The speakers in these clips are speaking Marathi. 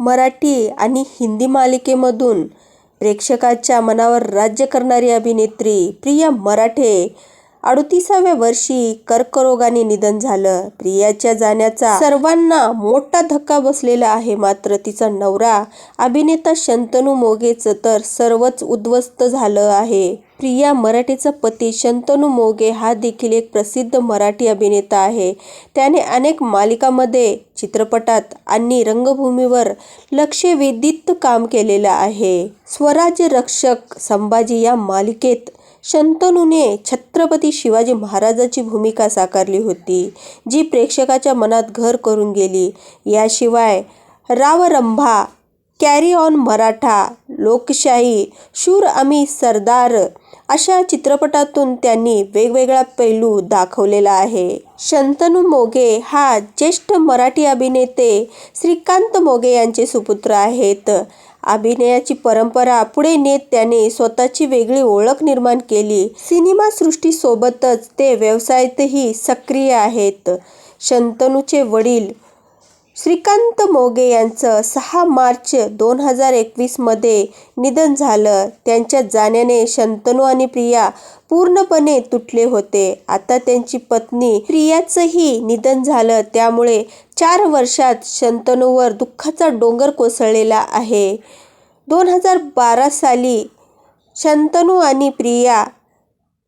मराठी आणि हिंदी मालिकेमधून प्रेक्षकाच्या मनावर राज्य करणारी अभिनेत्री प्रिया मराठे अडुतीसाव्या वर्षी कर्करोगाने निधन झालं. प्रियाच्या जाण्याचा सर्वांना मोठा धक्का बसलेला आहे. मात्र तिचा नवरा अभिनेता शंतनू मोगेचं तर सर्वच उद्ध्वस्त झालं आहे. प्रिया मराठेचा पती शंतनू मोगे हा देखील एक प्रसिद्ध मराठी अभिनेता आहे. त्याने अनेक मालिकांमध्ये, चित्रपटात आणि रंगभूमीवर लक्षवेधित काम केलेलं आहे. स्वराज्य रक्षक संभाजी या मालिकेत शंतनूने छत्रपती शिवाजी महाराजाची भूमिका साकारली होती, जी प्रेक्षकाच्या मनात घर करून गेली. याशिवाय रावरंभा कॅरी ऑन मराठा, लोकशाही, शूर आम्ही सरदार अशा चित्रपटातून त्यांनी वेगवेगळा पैलू दाखवलेला आहे. शंतनू मोगे हा ज्येष्ठ मराठी अभिनेते श्रीकांत मोगे यांचे सुपुत्र आहेत. अभिनयाची परंपरा पुढे नेत त्याने स्वतःची वेगळी ओळख निर्माण केली. सिनेमासृष्टीसोबतच ते व्यवसायातही सक्रिय आहेत. शंतनूचे वडील श्रीकांत मोघे यांचं सहा मार्च दोन हजार एकवीसमध्ये निधन झालं. त्यांच्या जाण्याने शंतनू आणि प्रिया पूर्णपणे तुटले होते. आता त्यांची पत्नी प्रियाचंही निधन झालं. त्यामुळे चार वर्षात शंतनूवर दुःखाचा डोंगर कोसळलेला आहे. दोन हजार बारा साली शंतनू आणि प्रिया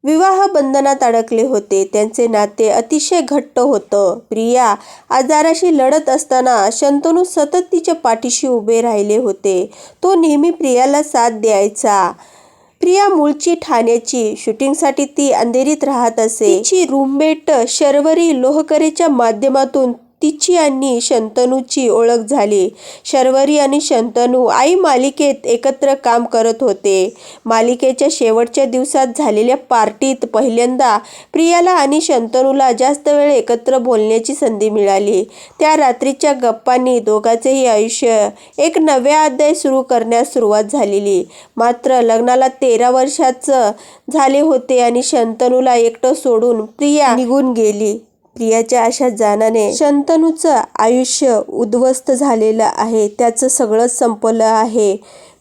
विवाहबंधनात अडकले होते. त्यांचे नाते अतिशय घट्ट होतं. प्रिया आजाराशी लढत असताना शंतनू सतत तिच्या पाठीशी उभे राहिले होते. तो नेहमी प्रियाला साथ द्यायचा. प्रिया मूळची ठाण्याची. शूटिंगसाठी ती अंधेरीत राहत असे. तिची रूममेट शर्वरी लोहकरेच्या माध्यमातून तिची आणि शंतनूची ओळख झाली. शर्वरी आणि शंतनू आई मालिकेत एकत्र काम करत होते. मालिकेच्या शेवटच्या दिवसात झालेल्या पार्टीत पहिल्यांदा प्रियाला आणि शंतनूला जास्त वेळ एकत्र बोलण्याची संधी मिळाली. त्या रात्रीच्या गप्पांनी दोघांचेही आयुष्य एक नव्या अध्याय सुरू करण्यास सुरुवात झालेली. मात्र लग्नाला तेरा वर्षाचं झाले होते आणि शंतनूला एकटं सोडून प्रिया निघून गेली. प्रियाच्या अशा जाण्याने शंतनूचं आयुष्य उद्ध्वस्त झालेलं आहे. त्याचं सगळंच संपलं आहे.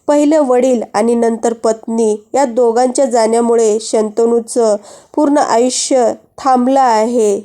पहिलं वडील आणि नंतर पत्नी या दोघांच्या जाण्यामुळे शंतनूचं पूर्ण आयुष्य थांबलं आहे.